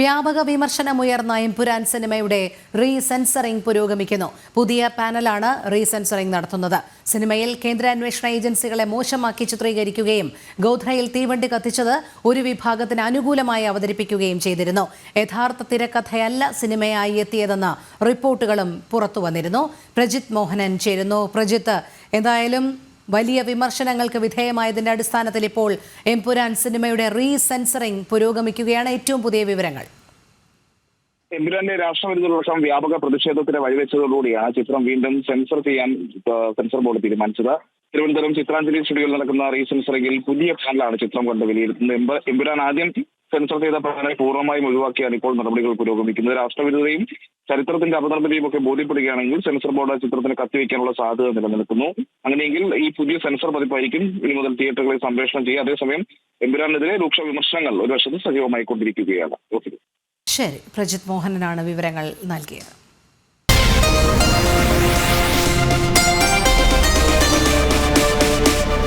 വ്യാപക വിമർശനമുയർന്ന എംപുരാൻ സിനിമയുടെ റീസെൻസറിംഗ് പുരോഗമിക്കുന്നു. പുതിയ പാനലാണ് റീസെൻസറിംഗ് നടത്തുന്നത്. സിനിമയിൽ കേന്ദ്ര അന്വേഷണ ഏജൻസികളെ മോശമാക്കി ചിത്രീകരിക്കുകയും ഗോധ്രയിൽ തീവണ്ടി കത്തിച്ചത് ഒരു വിഭാഗത്തിന് അനുകൂലമായി അവതരിപ്പിക്കുകയും ചെയ്തിരുന്നു. യഥാർത്ഥ തിരക്കഥയല്ല സിനിമയായി എത്തിയതെന്ന റിപ്പോർട്ടുകളും പുറത്തുവന്നിരുന്നു. പ്രജിത് മോഹനൻ ചേരുന്നു. പ്രജിത്ത് എന്തായാലും വലിയ വിമർശനങ്ങൾക്ക് വിധേയമായതിന്റെ അടിസ്ഥാനത്തിൽ ഇപ്പോൾ എംപുരാൻ സിനിമയുടെ റീസെൻസറിംഗ് പുരോഗമിക്കുകയാണ് ഏറ്റവും പുതിയ വിവരങ്ങൾ. എമ്പുരാന്റെ രാഷ്ട്രവിരുദ്ധ പക്ഷം വ്യാപക പ്രതിഷേധത്തിന് വഴിവെച്ചതോടുകൂടി ആ ചിത്രം വീണ്ടും സെൻസർ ചെയ്യാൻ സെൻസർ ബോർഡ് തീരുമാനിച്ചത്. തിരുവനന്തപുരം ചിത്രാഞ്ജലി സ്റ്റുഡിയോയിൽ നടക്കുന്ന റീസെൻസറിംഗിൽ പുതിയ പാനലാണ് ചിത്രം കൊണ്ട് വിലയിരുത്തുന്നത്. എംപുരാൻ ആദ്യം സെൻസർ ചെയ്ത പാനലെ പൂർണമായും ഒഴിവാക്കിയാണ് ഇപ്പോൾ നടപടികൾ പുരോഗമിക്കുന്നത്. രാഷ്ട്രവിരുദ്ധതയും ചരിത്രത്തിന്റെ അപകടതയും ഒക്കെ ബോധ്യപ്പെടുകയാണെങ്കിൽ സെൻസർ ബോർഡ് ചിത്രത്തിന് കത്തിവെക്കാനുള്ള സാധ്യത നിലനിൽക്കുന്നു. അങ്ങനെയെങ്കിൽ ഈ പുതിയ സെൻസർ പതിപ്പായിരിക്കും ഇനി മുതൽ തിയേറ്ററുകളിൽ സംപ്രേഷണം ചെയ്യുക. അതേസമയം എമ്പുരാനെതിരെ രൂക്ഷ വിമർശനങ്ങൾ ഒരു വശത്ത് സജീവമായി കൊണ്ടിരിക്കുകയാണ് ശരി. പ്രജിത് മോഹനനാണ് വിവരങ്ങൾ നൽകിയത്.